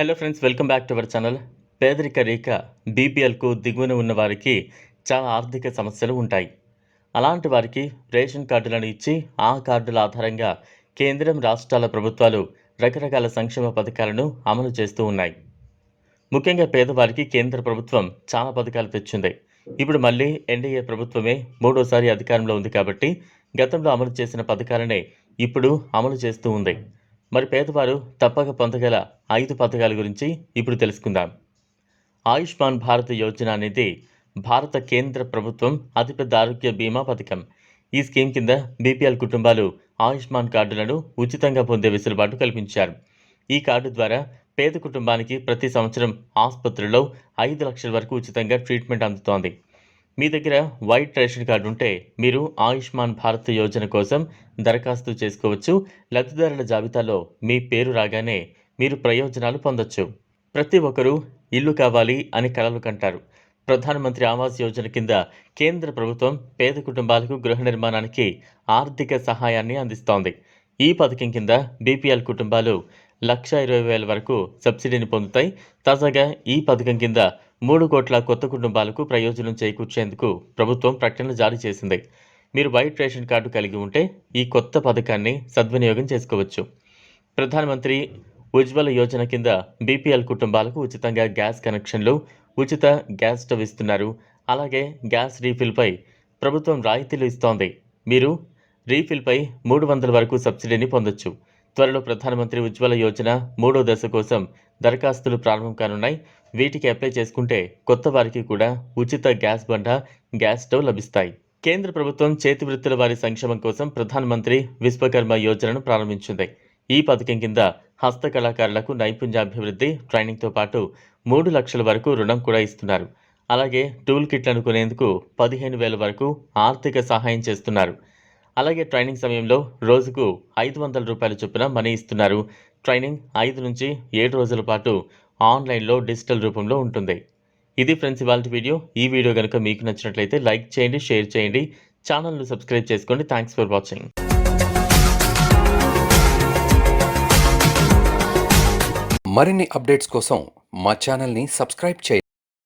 Hello friends welcome back to our channel పేదరిక రేఖ బీపీఎల్కు దిగువన ఉన్న వారికి చాలా ఆర్థిక సమస్యలు ఉంటాయి. అలాంటి వారికి రేషన్ కార్డులను ఇచ్చి ఆ కార్డుల ఆధారంగా కేంద్రం రాష్ట్రాల ప్రభుత్వాలు రకరకాల సంక్షేమ పథకాలను అమలు చేస్తూ ఉన్నాయి. ముఖ్యంగా పేదవారికి కేంద్ర ప్రభుత్వం చాలా పథకాలు తెచ్చింది. ఇప్పుడు మళ్ళీ ఎన్డీఏ ప్రభుత్వమే మూడోసారి అధికారంలో ఉంది కాబట్టి గతంలో అమలు చేసిన పథకాలనే ఇప్పుడు అమలు చేస్తూ ఉంది. మరి పేదవారు తప్పక పొందగల ఐదు పథకాల గురించి ఇప్పుడు తెలుసుకుందాం. ఆయుష్మాన్ భారత్ యోజన అనేది భారత కేంద్ర ప్రభుత్వం అతిపెద్ద ఆరోగ్య బీమా పథకం. ఈ స్కీమ్ కింద బీపీఎల్ కుటుంబాలు ఆయుష్మాన్ కార్డులను ఉచితంగా పొందే వెసులుబాటు కల్పించారు. ఈ కార్డు ద్వారా పేద కుటుంబానికి ప్రతి సంవత్సరం ఆసుపత్రిలో ఐదు లక్షల వరకు ఉచితంగా ట్రీట్మెంట్ అందుతోంది. మీ దగ్గర వైట్ రేషన్ కార్డు ఉంటే మీరు ఆయుష్మాన్ భారత్ యోజన కోసం దరఖాస్తు చేసుకోవచ్చు. లబ్ధిదారుల జాబితాలో మీ పేరు రాగానే మీరు ప్రయోజనాలు పొందొచ్చు. ప్రతి ఒక్కరూ ఇల్లు కావాలి అని కలలు కంటారు. ప్రధానమంత్రి ఆవాస్ యోజన కింద కేంద్ర ప్రభుత్వం పేద కుటుంబాలకు గృహ నిర్మాణానికి ఆర్థిక సహాయాన్ని అందిస్తోంది. ఈ పథకం కింద బీపీఎల్ కుటుంబాలు లక్ష ఇరవై వేల వరకు సబ్సిడీని పొందుతాయి. తాజాగా ఈ పథకం కింద మూడు కోట్ల కొత్త కుటుంబాలకు ప్రయోజనం చేకూర్చేందుకు ప్రభుత్వం ప్రకటన జారీ చేసింది. మీరు వైట్ రేషన్ కార్డు కలిగి ఉంటే ఈ కొత్త పథకాన్ని సద్వినియోగం చేసుకోవచ్చు. ప్రధానమంత్రి ఉజ్వల యోజన కింద బీపీఎల్ కుటుంబాలకు ఉచితంగా గ్యాస్ కనెక్షన్లు ఉచిత గ్యాస్ స్టవ్ ఇస్తున్నారు. అలాగే గ్యాస్ రీఫిల్పై ప్రభుత్వం రాయితీలు ఇస్తోంది. మీరు రీఫిల్పై మూడు వందల వరకు సబ్సిడీని పొందొచ్చు. త్వరలో ప్రధానమంత్రి ఉజ్వల యోజన మూడో దశ కోసం దరఖాస్తులు ప్రారంభం కానున్నాయి. వీటికి అప్లై చేసుకుంటే కొత్త వారికి కూడా ఉచిత గ్యాస్ బండ గ్యాస్ స్టవ్ లభిస్తాయి. కేంద్ర ప్రభుత్వం చేతి వృత్తుల వారి సంక్షేమం కోసం ప్రధానమంత్రి విశ్వకర్మ యోజనను ప్రారంభించింది. ఈ పథకం కింద హస్తకళాకారులకు నైపుణ్యాభివృద్ధి ట్రైనింగ్తో పాటు మూడు లక్షల వరకు రుణం కూడా ఇస్తున్నారు. అలాగే టూల్ కిట్లను కొనేందుకు పదిహేను వేల వరకు ఆర్థిక సహాయం చేస్తున్నారు. అలాగే ట్రైనింగ్ సమయంలో రోజుకు ఐదు వందల రూపాయల చొప్పున మనీ ఇస్తున్నారు. ట్రైనింగ్ ఐదు నుంచి ఏడు రోజుల పాటు ఆన్లైన్లో డిజిటల్ రూపంలో ఉంటుంది. ఇది ఫ్రెండ్స్ ఇవాళ వీడియో. ఈ వీడియో కనుక మీకు నచ్చినట్లయితే లైక్ చేయండి షేర్ చేయండి. ఛానల్ను సబ్స్క్రైబ్ చేసుకోండి. Thanks for watching. మరిన్ని అప్డేట్స్ కోసం మా ఛానల్ని సబ్స్క్రైబ్ చేయండి.